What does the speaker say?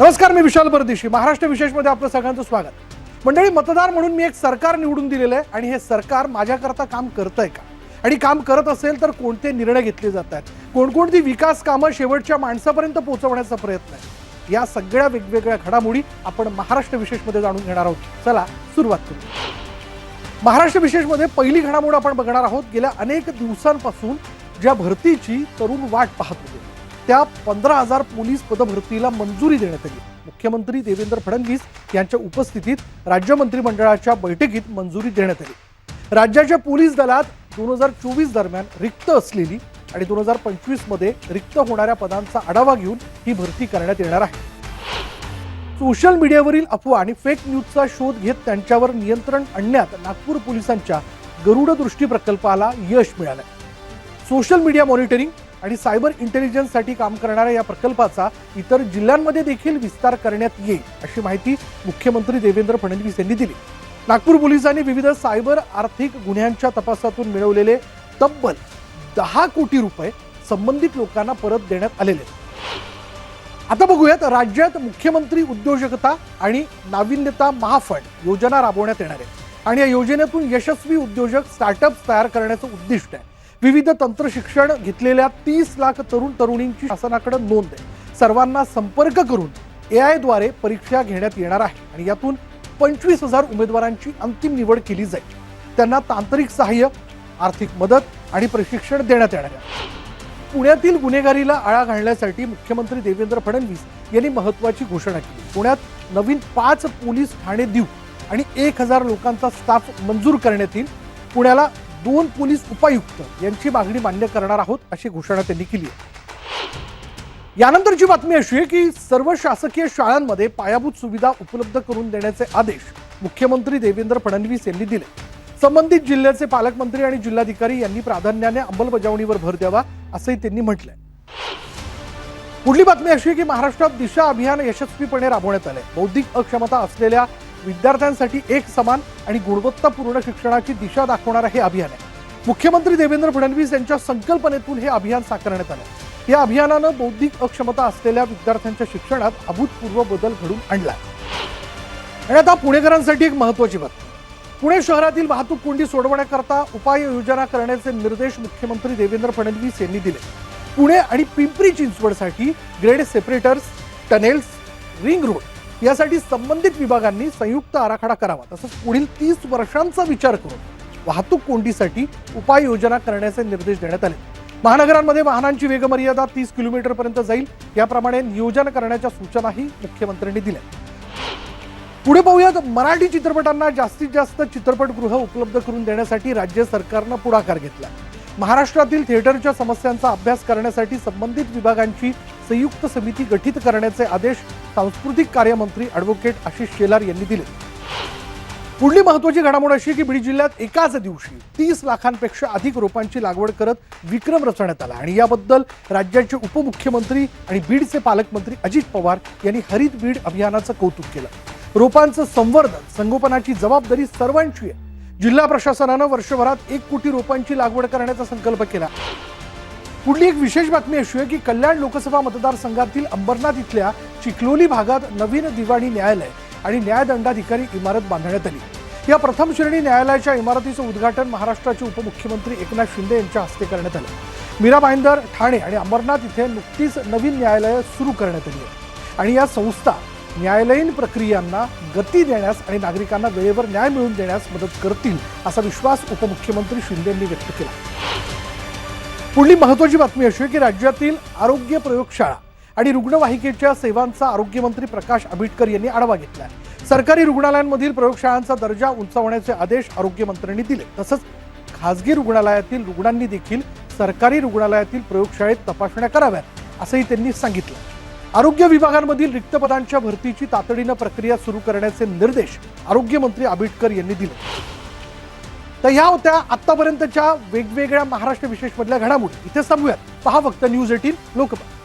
नमस्कार मी विशाल परदेशी. महाराष्ट्र विशेषमध्ये आपलं सगळ्यांचं स्वागत. मंडळी मतदार म्हणून मी एक सरकार निवडून दिलेलं आहे आणि हे सरकार माझ्याकरता काम करतंय का? आणि काम करत असेल तर कोणते निर्णय घेतले जात आहेत? कोणकोणती विकास कामं शेवटच्या माणसापर्यंत पोहोचवण्याचा प्रयत्न आहे या सगळ्या वेगवेगळ्या घडामोडी आपण महाराष्ट्र विशेषमध्ये जाणून घेणार आहोत. चला सुरुवात करू. महाराष्ट्र विशेषमध्ये पहिली घडामोड आपण बघणार आहोत. गेल्या अनेक दिवसांपासून ज्या भरतीची तरुण वाट पाहत होते. त्या पंधरा हजार पोलीस पदभरतीला मंजुरी देण्यात आली. मुख्यमंत्री देवेंद्र फडणवीस यांच्या उपस्थितीत राज्य मंत्रिमंडळाच्या बैठकीत मंजुरी देण्यात आली. राज्याच्या पोलीस दलात दोन हजार चोवीस दरम्यान रिक्त असलेली आणि दोन हजार पंचवीसमध्ये रिक्त होणाऱ्या पदांचा आढावा घेऊन ही भरती करण्यात येणार आहे. सोशल मीडियावरील अफवा आणि फेक न्यूजचा शोध घेत त्यांच्यावर नियंत्रण आणण्यात नागपूर पोलिसांच्या गरुड दृष्टी प्रकल्पाला यश मिळालं सोशल मीडिया मॉनिटरिंग आणि सायबर इंटेलिजन्ससाठी काम करणाऱ्या या प्रकल्पाचा इतर जिल्ह्यांमध्ये देखील विस्तार करण्यात येईल अशी माहिती मुख्यमंत्री देवेंद्र फडणवीस यांनी दिली. नागपूर पोलिसांनी विविध सायबर आर्थिक गुन्ह्यांच्या तपासातून मिळवलेले तब्बल दहा कोटी रुपये संबंधित लोकांना परत देण्यात आलेले आता बघूयात राज्यात मुख्यमंत्री उद्योजकता आणि नाविन्यता महाफंड योजना राबवण्यात येणार आहे. आणि या योजनेतून यशस्वी उद्योजक स्टार्टअप्स तयार करण्याचं उद्दिष्ट आहे. विविध तंत्र शिक्षण घेतलेल्या तीस लाख तरुण तरुणींची शासनाकडे नोंद आहे. सर्वांना संपर्क करून ए आयद्वारे परीक्षा घेण्यात येणार आहे आणि यातून पंचवीस हजार उमेदवारांची अंतिम निवड केली जाईल. त्यांना तांत्रिक सहाय्य आर्थिक मदत आणि प्रशिक्षण देण्यात येणार आहे. पुण्यातील गुन्हेगारीला आळा घालण्यासाठी मुख्यमंत्री देवेंद्र फडणवीस यांनी महत्वाची घोषणा केली. पुण्यात नवीन पाच पोलीस ठाणे देऊ आणि एक हजार लोकांचा स्टाफ मंजूर करण्यात येईल. पुण्याला दोन पोलीस उपायुक्त यांची मागणी मान्य करणार आहोत अशी घोषणा त्यांनी केली आहे. यानंतरची बातमी अशी आहे की सर्व शासकीय शाळांमध्ये पायाभूत सुविधा उपलब्ध करून देण्याचे आदेश मुख्यमंत्री देवेंद्र फडणवीस यांनी दिले. संबंधित जिल्ह्याचे पालकमंत्री आणि जिल्हाधिकारी यांनी प्राधान्याने अंमलबजावणीवर भर द्यावा असंही त्यांनी म्हटलंय. पुढली बातमी अशी आहे की महाराष्ट्रात दिशा अभियान यशस्वीपणे राबवण्यात आलंय. बौद्धिक अक्षमता असलेल्या विद्यार्थ्यांसाठी एक समान आणि गुणवत्तापूर्ण शिक्षणाची दिशा दाखवणारं हे अभियान आहे. मुख्यमंत्री देवेंद्र फडणवीस यांच्या संकल्पनेतून हे अभियान साकारण्यात आलं. या अभियानानं बौद्धिक अक्षमता असलेल्या विद्यार्थ्यांच्या शिक्षणात अभूतपूर्व बदल घडून आणला. आणि आता पुणेकरांसाठी एक महत्वाची बातमी. पुणे शहरातील वाहतूक कोंडी सोडवण्याकरता उपाययोजना करण्याचे निर्देश मुख्यमंत्री देवेंद्र फडणवीस यांनी दिले. पुणे आणि Pimpri चिंचवडसाठी grade separators tunnels ring road. यासाठी संबंधित विभागांनी संयुक्त आराखडा करावा तसंच पुढील तीस वर्षांचा विचार करून वाहतूक कोंडीसाठी उपाययोजना करण्याचे निर्देश देण्यात आले. महानगरांमध्ये वाहनांची वेगमर्यादा तीस किलोमीटर पर्यंत जाईल याप्रमाणे नियोजन करण्याच्या सूचनाही मुख्यमंत्र्यांनी दिल्या. पुढे पाहूयात मराठी चित्रपटांना जास्तीत जास्त चित्रपटगृह उपलब्ध करून देण्यासाठी राज्य सरकारनं पुढाकार घेतला. महाराष्ट्रातील थिएटरच्या समस्यांचा अभ्यास करण्यासाठी संबंधित विभागांची संयुक्त समिती गठीत करण्याचे आदेश सांस्कृतिक कार्यमंत्री ॲडव्होकेट आशिष शेलार यांनी दिले. पुढली महत्वाची घडामोड अशी की बीड जिल्ह्यात एकाच दिवशी तीस लाखांपेक्षा अधिक रोपांची लागवड करत विक्रम रचण्यात आला. आणि याबद्दल राज्याचे उपमुख्यमंत्री आणि बीडचे पालकमंत्री अजित पवार यांनी हरित बीड अभियानाचं कौतुक केलं. रोपांचं संवर्धन संगोपनाची जबाबदारी सर्वांची आहे. जिल्हा प्रशासनानं वर्षभरात एक कोटी रोपांची लागवड करण्याचा संकल्प केला. पुढली एक विशेष बातमी अशी आहे की कल्याण लोकसभा मतदारसंघातील अंबरनाथ इथल्या चिखलोली भागात नवीन दिवाणी न्यायालय आणि न्यायदंडाधिकारी इमारत बांधण्यात आली. या प्रथम श्रेणी न्यायालयाच्या इमारतीचं उद्घाटन महाराष्ट्राचे उपमुख्यमंत्री एकनाथ शिंदे यांच्या हस्ते करण्यात आलं. मीरा भाईंदर ठाणे आणि अंबरनाथ इथे नुकतीच नवीन न्यायालयं सुरू करण्यात आली आहेत आणि या संस्था न्यायालयीन प्रक्रियांना गती देण्यास आणि नागरिकांना वेळेवर न्याय मिळवून देण्यास मदत करतील असा विश्वास उपमुख्यमंत्री शिंदे यांनी व्यक्त केला. पुढली महत्वाची बातमी अशी आहे की राज्यातील आरोग्य प्रयोगशाळा आणि रुग्णवाहिकेच्या सेवांचा आरोग्यमंत्री प्रकाश आंबेडकर यांनी आढावा घेतला सरकारी रुग्णालयांमधील प्रयोगशाळांचा दर्जा उंचावण्याचे आदेश आरोग्यमंत्र्यांनी दिले. तसंच खासगी रुग्णालयातील रुग्णांनी देखील सरकारी रुग्णालयातील प्रयोगशाळेत तपासण्या कराव्यात असंही त्यांनी सांगितलं. आरोग्य विभागांमधील रिक्त पदांच्या भरतीची तातडीनं प्रक्रिया सुरू करण्याचे निर्देश आरोग्यमंत्री आंबेडकर यांनी दिले. तर ह्या होत्या आतापर्यंतच्या वेगवेगळ्या महाराष्ट्र विशेषमधल्या घडामोडी. इथे थांबूयात. पहा फक्त न्यूज एटीन लोकपाल.